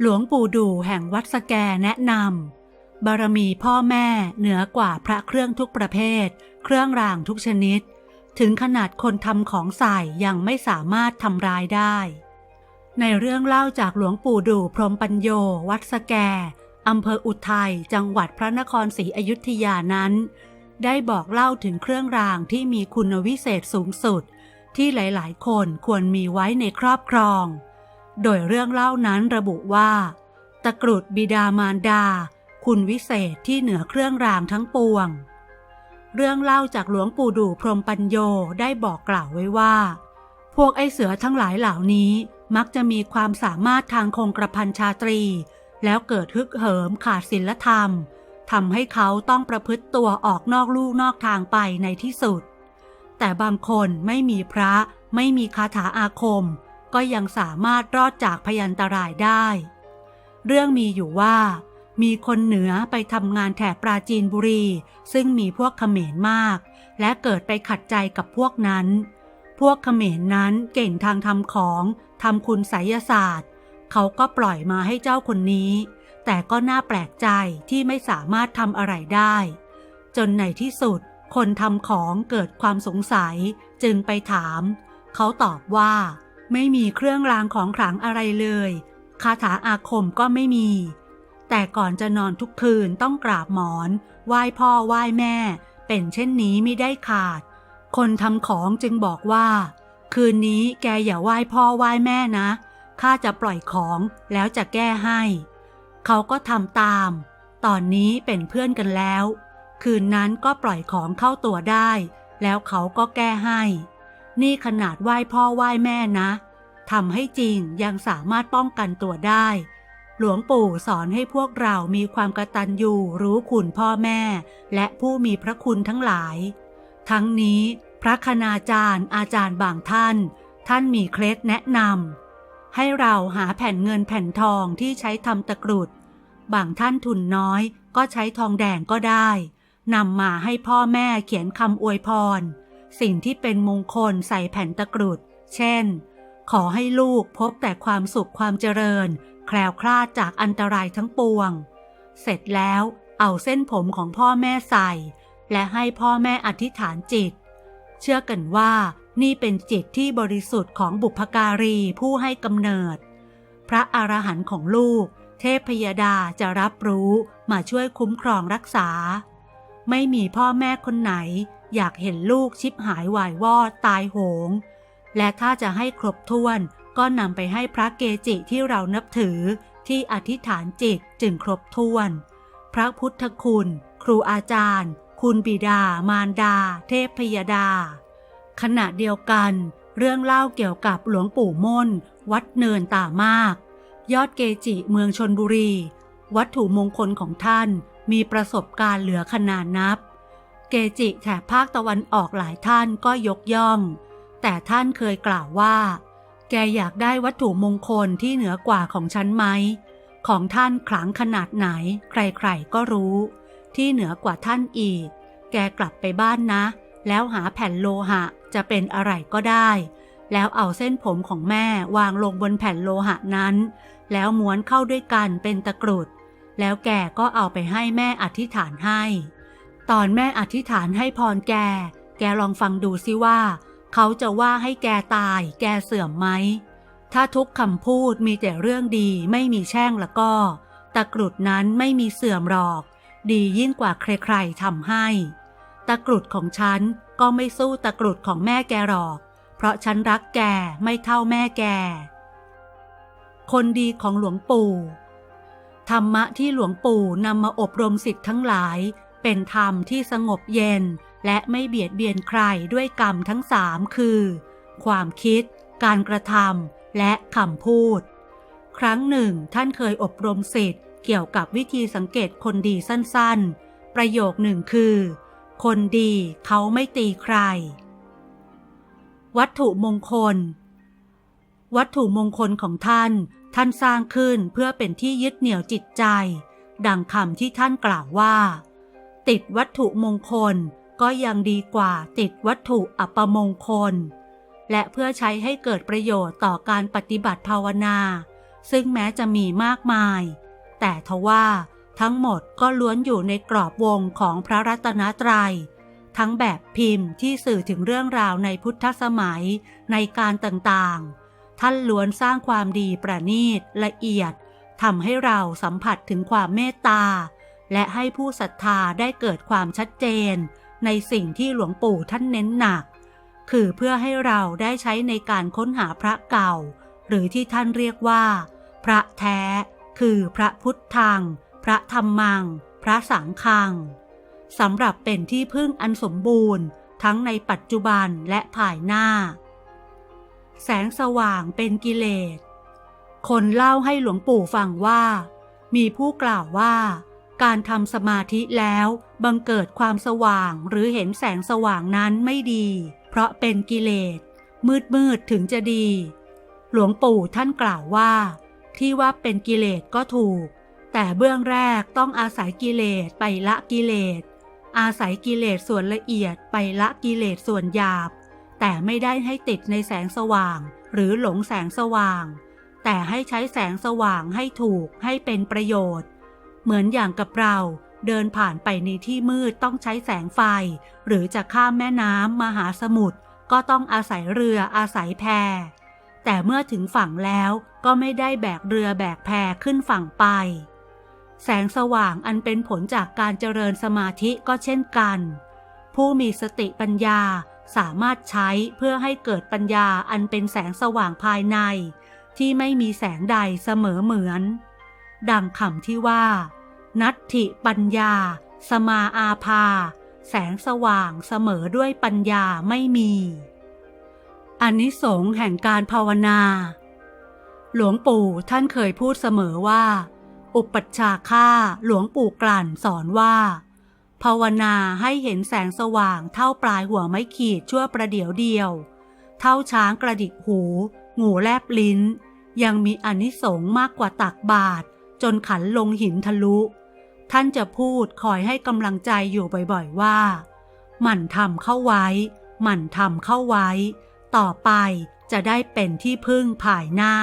หลวงปู่ดูแห่งวัดสแกแนะนำบารมีพ่อแม่เหนือกว่าพระเครื่องทุกประเภท เครื่องรางทุกชนิด ถึงขนาดคนทำของใส่ยังไม่สามารถทำร้ายได้ ในเรื่องเล่าจากหลวงปู่ดูพรมปัญโย วัดสแกอำเภออุทัยจังหวัดพระนครศรีอยุธยานั้น ได้บอกเล่าถึงเครื่องรางที่มีคุณวิเศษสูงสุด ที่หลาย ๆ คนควรมีไว้ในครอบครอง โดยเรื่องเล่านั้นระบุว่า ตะกรุดบิดามารดา คุณวิเศษที่เหนือเครื่องรางทั้งปวง เรื่องเล่าจากหลวงปู่ดู่พรมปัญโยได้บอกกล่าวไว้ว่า พวกไอเสือทั้งหลายเหล่านี้มักจะมีความสามารถทางคงกระพันชาตรี แล้วเกิดฮึกเหิมขาดศีลธรรมทำให้เขาต้องประพฤติตัวออกนอกลู่นอกทางไปในที่สุด แต่บางคนไม่มีพระไม่มีคาถาอาคม ก็ยังสามารถรอดจากพยันตรายได้ เรื่องมีอยู่ว่า มีคนเหนือไปทำงานแถบปราจีนบุรี ซึ่งมีพวกเขมรมาก และเกิดไปขัดใจกับพวกนั้น พวกเขมรนั้นเก่งทางทำของทำคุณไสยศาสตร์ เขาก็ปล่อยมาให้เจ้าคนนี้ แต่ก็น่าแปลกใจที่ไม่สามารถทำอะไรได้ จนในที่สุดคนทำของเกิดความสงสัยจึงไปถาม เขาตอบว่า ไม่มีเครื่องรางของขลังอะไรเลย คาถาอาคมก็ไม่มี แต่ก่อนจะนอนทุกคืนต้องกราบหมอน ไหว้พ่อไหว้แม่ เป็นเช่นนี้ไม่ได้ขาด คนทำของจึงบอกว่า คืนนี้แกอย่าไหว้พ่อไหว้แม่นะข้าจะปล่อยของแล้วจะแก้ให้ เขาก็ทำตาม ตอนนี้เป็นเพื่อนกันแล้ว คืนนั้นก็ปล่อยของเข้าตัวได้ แล้วเขาก็แก้ให้ นี่ขนาดไหว้พ่อไหว้แม่นะทำให้จริงยังสามารถป้องกันตัวได้ หลวงปู่สอนให้พวกเรามีความกตัญญูรู้คุณพ่อแม่ และผู้มีพระคุณทั้งหลาย ทั้งนี้พระคณาจารย์อาจารย์บางท่าน ท่านมีเคล็ดแนะนำให้เราหาแผ่นเงินแผ่นทองที่ใช้ทำตะกรุด บางท่านทุนน้อยก็ใช้ทองแดงก็ได้นำมาให้พ่อแม่เขียนคำอวยพร สิ่งที่เป็นมงคลใส่แผ่นตะกรุด เช่น ขอให้ลูกพบแต่ความสุขความเจริญ แคล้วคลาดจากอันตรายทั้งปวง เสร็จแล้วเอาเส้นผมของพ่อแม่ใส่ และให้พ่อแม่อธิษฐานจิต เชื่อกันว่านี่เป็นจิตที่บริสุทธิ์ของบุพการีผู้ให้กำเนิด พระอรหันต์ของลูก เทพพยดาจะรับรู้มาช่วยคุ้มครองรักษา ไม่มีพ่อแม่คนไหน อยากเห็นลูกชิบหายวายวอดตายโหง และถ้าจะให้ครบถ้วนก็นำไปให้พระเกจิที่เรานับถือที่อธิษฐานจิตจึงครบถ้วน พระพุทธคุณ ครูอาจารย์ คุณบิดา มารดา เทพพยดา ขณะเดียวกัน เรื่องเล่าเกี่ยวกับหลวงปู่ม่น วัดเนินตามาก ยอดเกจิเมืองชนบุรี วัตถุมงคลของท่านมีประสบการณ์เหลือขนาดนับ เกจิแถบภาคตะวันออกหลายท่านก็ยกย่อง แต่ท่านเคยกล่าวว่า แกอยากได้วัตถุมงคลที่เหนือกว่าของฉันไหม ของท่านขลังขนาดไหน ใครๆก็รู้ ที่เหนือกว่าท่านอีก แกกลับไปบ้านนะ แล้วหาแผ่นโลหะจะเป็นอะไรก็ได้ แล้วเอาเส้นผมของแม่วางลงบนแผ่นโลหะนั้น แล้วม้วนเข้าด้วยกันเป็นตะกรุด แล้วแกก็เอาไปให้แม่อธิษฐานให้ ตอนแม่อธิษฐานให้พรแก แกลองฟังดูซิว่า เขาจะว่าให้แกตาย แกเสื่อมไหม ถ้าทุกคำพูดมีแต่เรื่องดีไม่มีแช่งแล้วก็ ตะกรุดนั้นไม่มีเสื่อมหรอก ดียิ่งกว่าใครๆทำให้ ตะกรุดของฉันก็ไม่สู้ตะกรุดของแม่แกหรอก เพราะฉันรักแกไม่เท่าแม่แก คนดีของหลวงปู่ธรรมะที่หลวงปู่นำมาอบรมสิทธิ์ทั้งหลาย เป็นธรรมที่สงบเย็น และไม่เบียดเบียนใครด้วยกรรมทั้งสามคือ ความคิด การกระทำและคำพูด ครั้งหนึ่งท่านเคยอบรมสิทธิ์เกี่ยวกับวิธีสังเกตคนดีสั้นๆ ประโยคหนึ่งคือ คนดีเขาไม่ตีใคร วัตถุมงคล วัตถุมงคลของท่าน ท่านสร้างขึ้นเพื่อเป็นที่ยึดเหนี่ยวจิตใจ ดังคำที่ท่านกล่าวว่า ติดวัตถุมงคลก็ยังดีกว่าติดวัตถุอัปมงคล และเพื่อใช้ให้เกิดประโยชน์ต่อการปฏิบัติภาวนา ซึ่งแม้จะมีมากมาย แต่ทว่าทั้งหมดก็ล้วนอยู่ในกรอบวงของพระรัตนตรัย ทั้งแบบพิมพ์ที่สื่อถึงเรื่องราวในพุทธสมัยในการต่างๆ ท่านล้วนสร้างความดีประณีตละเอียดทำให้เราสัมผัสถึงความเมตตา และให้ผู้ศรัทธาได้เกิดความชัดเจน ในสิ่งที่หลวงปู่ท่านเน้นหนัก คือเพื่อให้เราได้ใช้ในการค้นหาพระเก่า หรือที่ท่านเรียกว่า พระแท้ คือพระพุทธัง พระธรรมัง พระสังฆังสำหรับเป็นที่พึ่งอันสมบูรณ์ ทั้งในปัจจุบันและภายหน้า แสงสว่างเป็นกิเลส คนเล่าให้หลวงปู่ฟังว่า มีผู้กล่าวว่า การทำสมาธิแล้ว บังเกิดความสว่างหรือเห็นแสงสว่างนั้นไม่ดี เพราะเป็นกิเลส มืดมืดๆถึงจะดี หลวงปู่ท่านกล่าวว่า ที่ว่าเป็นกิเลสก็ถูก แต่เบื้องแรกต้องอาศัยกิเลสไปละกิเลส อาศัยกิเลสส่วนละเอียดไปละกิเลสส่วนหยาบ แต่ไม่ได้ให้ติดในแสงสว่าง หรือหลงแสงสว่าง แต่ให้ใช้แสงสว่างให้ถูกให้เป็นประโยชน์ เหมือนอย่างกับเราเดินผ่านไปในที่มืดต้องใช้แสงไฟ หรือจะข้ามแม่น้ำมหาสมุทรก็ต้องอาศัยเรืออาศัยแพแต่เมื่อถึงฝั่งแล้วก็ไม่ได้แบกเรือแบกแพขึ้นฝั่งไป แสงสว่างอันเป็นผลจากการเจริญสมาธิก็เช่นกัน ผู้มีสติปัญญาสามารถใช้เพื่อให้เกิดปัญญาอันเป็นแสงสว่างภายใน ที่ไม่มีแสงใดเสมอเหมือน ดังคำที่ว่า นัตถิปัญญา สมาอาภา แสงสว่างเสมอด้วยปัญญาไม่มีอานิสงส์แห่งการภาวนา หลวงปู่ท่านเคยพูดเสมอว่า อุปัชฌาค่าหลวงปู่กลั่นสอนว่า ภาวนาให้เห็นแสงสว่างเท่าปลายหัวไม้ขีดชั่วประเดี๋ยวเดียว เท่าช้างกระดิกหู งูแลบลิ้น ยังมีอนิสงส์มากกว่าตักบาตร จนขันลงหินทะลุ ท่านจะพูดคอยให้กำลังใจอยู่บ่อยๆว่า หมั่นทำเข้าไว้ หมั่นทำเข้าไว้ ต่อไปจะได้เป็นที่พึ่งภายหน้า